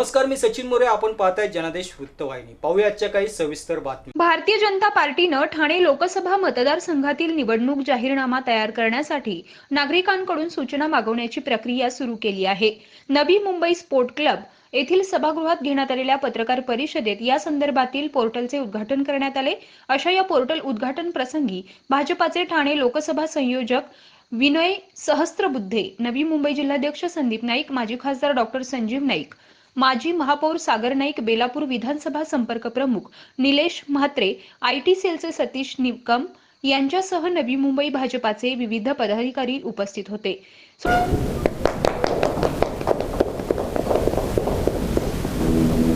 नमस्कार मी सचिन मोरे. आपण पाहताय जनादेश वृत्तवाहिनी. पाहूया आजच्या काही सविस्तर बातमी भारतीय जनता पार्टीनं ठाणे लोकसभा मतदारसंघातील निवडणूक जाहीरनामा तयार करण्यासाठी नागरिकांकडून सूचना मागवण्याची प्रक्रिया सुरू केली आहे. नवी मुंबई स्पोर्ट क्लब येथील सभागृहात घेण्यात आलेल्या पत्रकार परिषदेत या संदर्भातील पोर्टलचे उद्घाटन करण्यात आले. अशा या पोर्टल उद्घाटन प्रसंगी भाजपाचे ठाणे लोकसभा संयोजक विनय सहस्त्रबुद्धे नवी मुंबई जिल्हाध्यक्ष संदीप नाईक माजी खासदार डॉक्टर संजीव नाईक माजी महापौर सागर नाईक बेलापूर विधानसभा संपर्क प्रमुख निलेश म्हात्रे आयटी सेलचे सतीश निकम यांच्यासह नवी मुंबई भाजपाचे विविध पदाधिकारी उपस्थित होते.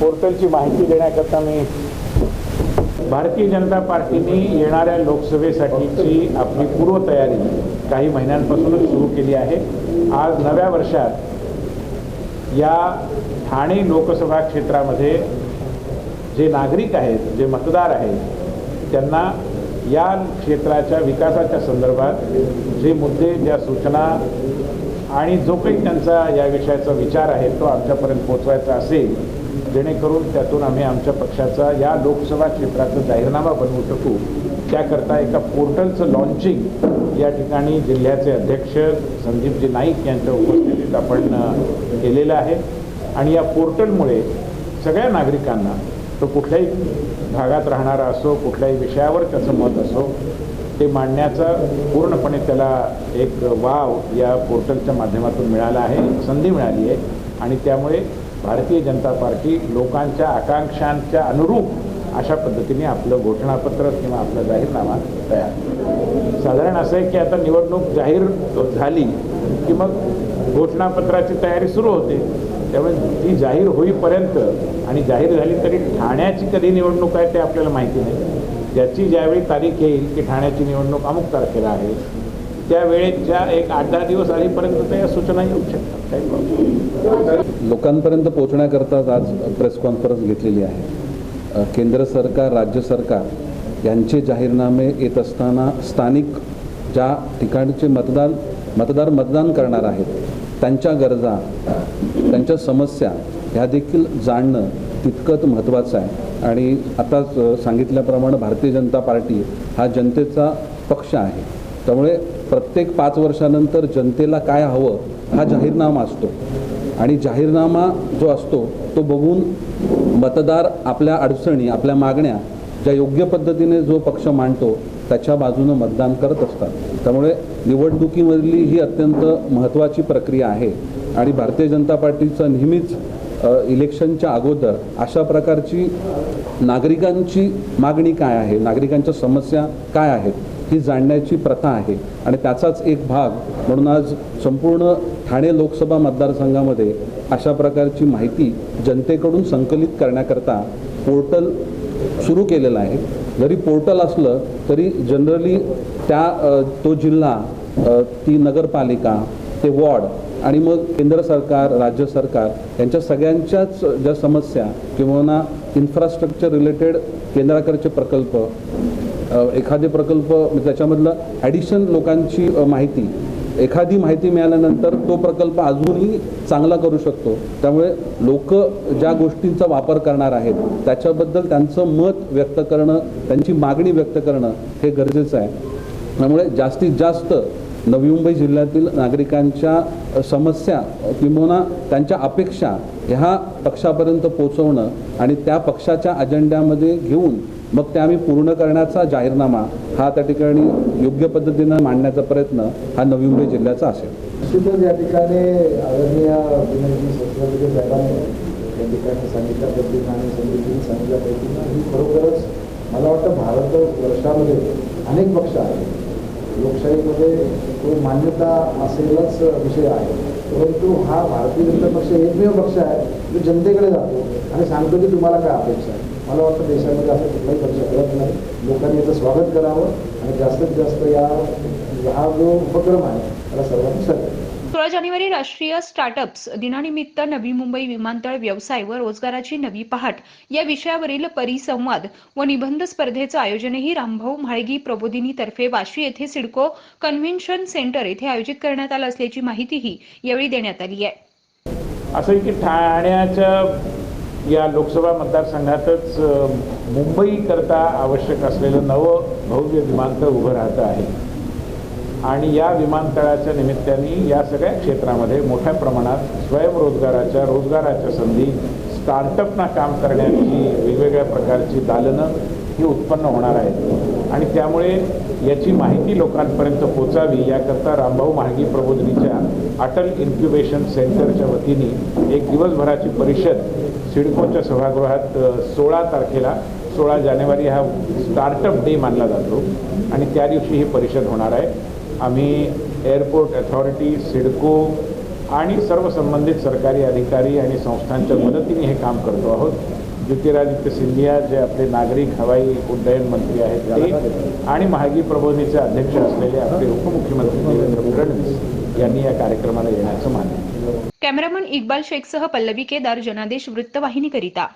पोर्टलची माहिती देण्याकरता मी भारतीय जनता पार्टीने येणाऱ्या लोकसभेसाठीची आपली पूर्वतयारी काही महिन्यांपासूनच सुरू केली आहे. आज नव्या वर्षात या ठाणे लोकसभा क्षेत्रामध्ये जे नागरिक आहेत जे मतदार आहेत त्यांना या क्षेत्राच्या विकासाच्या संदर्भात जे मुद्दे ज्या सूचना आणि जो काही त्यांचा या विषयाचा विचार आहे तो आमच्यापर्यंत पोचवायचा असेल जेणेकरून त्यातून आम्ही आमच्या पक्षाचा या लोकसभा क्षेत्राचा जाहीरनामा बनवू शकू. त्याकरता एका पोर्टलचं लॉन्चिंग या ठिकाणी जिल्ह्याचे अध्यक्ष संदीपजी नाईक यांच्या उपस्थितीत आपण केलेलं आहे. आणि या पोर्टलमुळे सगळ्या नागरिकांना तो कुठल्याही भागात राहणारा असो कुठल्याही विषयावर त्याचं मत असो ते मांडण्याचा पूर्णपणे त्याला एक वाव या पोर्टलच्या माध्यमातून मिळाला आहे संधी मिळाली आहे. आणि त्यामुळे भारतीय जनता पार्टी लोकांच्या आकांक्षांच्या अनुरूप अशा पद्धतीने आपलं घोषणापत्र किंवा आपला जाहीरनामा तयार साधारण असं आहे की आता निवडणूक जाहीर झाली की मग घोषणापत्राची तयारी सुरू होते. त्यामुळे ती जाहीर होईपर्यंत आणि जाहीर झाली तरी ठाण्याची कधी निवडणूक आहे ते आपल्याला माहिती नाही. ज्याची ज्यावेळी तारीख येईल की ठाण्याची निवडणूक अमुक तारखेला आहे. त्यावेळेच्या एक आठ दहा दिवस आधीपर्यंत त्या सूचना येऊ शकतात. काही प्रॉब्लेम लोकांपर्यंत पोहोचण्याकरताच आज प्रेस कॉन्फरन्स घेतलेली आहे. केंद्र सरकार राज्य सरकार यांचे जाहीरनामे येत असताना स्थानिक ज्या ठिकाणचे मतदान मतदार मतदान करणार आहेत त्यांच्या गरजा त्यांच्या समस्या ह्या देखील जाणणं तितकंच महत्त्वाचं आहे. आणि आताच सांगितल्याप्रमाणे भारतीय जनता पार्टी हा जनतेचा पक्ष आहे. त्यामुळे प्रत्येक पाच वर्षानंतर जनतेला काय हवं हा जाहीरनामा असतो. आणि जाहीरनामा जो असतो तो बघून मतदार आपल्या अडचणी आपल्या मागण्या ज्या योग्य पद्धतीने जो पक्ष मांडतो त्याच्या बाजूनं मतदान करत असतात. त्यामुळे निवडणुकीमधली ही अत्यंत महत्त्वाची प्रक्रिया आहे. आणि भारतीय जनता पार्टीचं नेहमीच इलेक्शनच्या अगोदर अशा प्रकारची नागरिकांची मागणी काय आहे? नागरिकांच्या समस्या काय आहेत? ही जाणण्याची प्रथा आहे. आणि त्याचाच एक भाग म्हणून आज संपूर्ण ठाणे लोकसभा मतदारसंघामध्ये अशा प्रकारची माहिती जनतेकडून संकलित करण्याकरता पोर्टल सुरू केलेलं आहे. जरी पोर्टल असलं तरी जनरली त्या तो जिल्हा ती नगरपालिका ते वॉर्ड आणि मग केंद्र सरकार राज्य सरकार यांच्या सगळ्यांच्याच ज्या समस्या किंवा इन्फ्रास्ट्रक्चर रिलेटेड केंद्राकडचे प्रकल्प एखादे प्रकल्प त्याच्यामधलं ॲडिशन लोकांची माहिती एखादी माहिती मिळाल्यानंतर तो प्रकल्प अजूनही चांगला करू शकतो. त्यामुळे लोक ज्या गोष्टींचा वापर करणार आहेत त्याच्याबद्दल त्यांचं मत व्यक्त करणं त्यांची मागणी व्यक्त करणं हे गरजेचं आहे. त्यामुळे जास्तीत जास्त नवी मुंबई जिल्ह्यातील नागरिकांच्या समस्या किंबहुना त्यांच्या अपेक्षा ह्या पक्षापर्यंत पोचवणं आणि त्या पक्षाच्या अजेंड्यामध्ये घेऊन मग ते आम्ही पूर्ण करण्याचा जाहीरनामा हा त्या ठिकाणी योग्य पद्धतीनं मांडण्याचा प्रयत्न हा नवी मुंबई जिल्ह्याचा असेल. या ठिकाणी आदरणीय साहेबांनी या ठिकाणी सांगितल्या आणि संदीपजींनी सांगितल्या ही खरोखरच मला वाटतं भारत वर्षामध्ये अनेक पक्ष आहेत. लोकशाहीमध्ये तो मान्यता असेलच विषय आहे. परंतु हा भारतीय जनता पक्ष एकमेव पक्ष आहे जो जनतेकडे जातो आणि सांगतो की तुम्हाला काय अपेक्षा आहे. मला वाटतं देशामध्ये असं कुठलाही पक्ष करत नाही. लोकांनी याचं स्वागत करावं आणि जास्तीत जास्त या हा जो उपक्रम आहे त्याला सर्वांनी सहकार्य सोळा जानेवारी राष्ट्रीय स्टार्टअप्स दिनानिमित्त नवी मुंबई विमानतळ व्यवसाय व रोजगाराची नवी पहाट या विषयावरील परिसंवाद व निबंध स्पर्धेचं आयोजनही रामभाऊ म्हाळगी प्रबोधिनी तर्फे वाशी येथे सिडको कन्व्हेन्शन सेंटर येथे आयोजित करण्यात आलं असल्याची माहितीही यावेळी देण्यात आली आहे. असं की ठाण्याच्या या लोकसभा मतदारसंघातच मुंबईकरता आवश्यक असलेलं नवं भव्य विमानतळ उभं राहतं आहे. आणि या विमानतळाच्या निमित्ताने या सगळ्या क्षेत्रामध्ये मोठ्या प्रमाणात स्वयंरोजगाराच्या रोजगाराच्या संधी स्टार्टअपना काम करण्याची वेगवेगळ्या प्रकारची दालनं ही उत्पन्न होणार आहेत. आणि त्यामुळे याची माहिती लोकांपर्यंत पोचावी याकरता रामभाऊ महागी प्रबोधिनीच्या अटल इन्क्युबेशन सेंटरच्या वतीने एक दिवसभराची परिषद सिडकोच्या सभागृहात सोळा तारखेला सोळा जानेवारी हा स्टार्टअप डे मानला जातो आणि त्या दिवशी ही परिषद होणार आहे. आम्ही एअरपोर्ट अथॉरिटी सिडको आणि सर्व संबंधित सरकारी अधिकारी आणि संस्थांच्या मदतीने हे काम करतो आहोत. ज्योतिरादित्य सिंधिया जे आपले नागरिक हवाई उड्डयन मंत्री आहेत आणि महागी प्रबोधनीचे अध्यक्ष असलेले आपले उपमुख्यमंत्री देवेंद्र फडणवीस यांनी या कार्यक्रमाला येण्याचं मान्य केलं. कॅमेरामन इक्बाल शेखसह पल्लवी केदार जनादेश वृत्तवाहिनीकरिता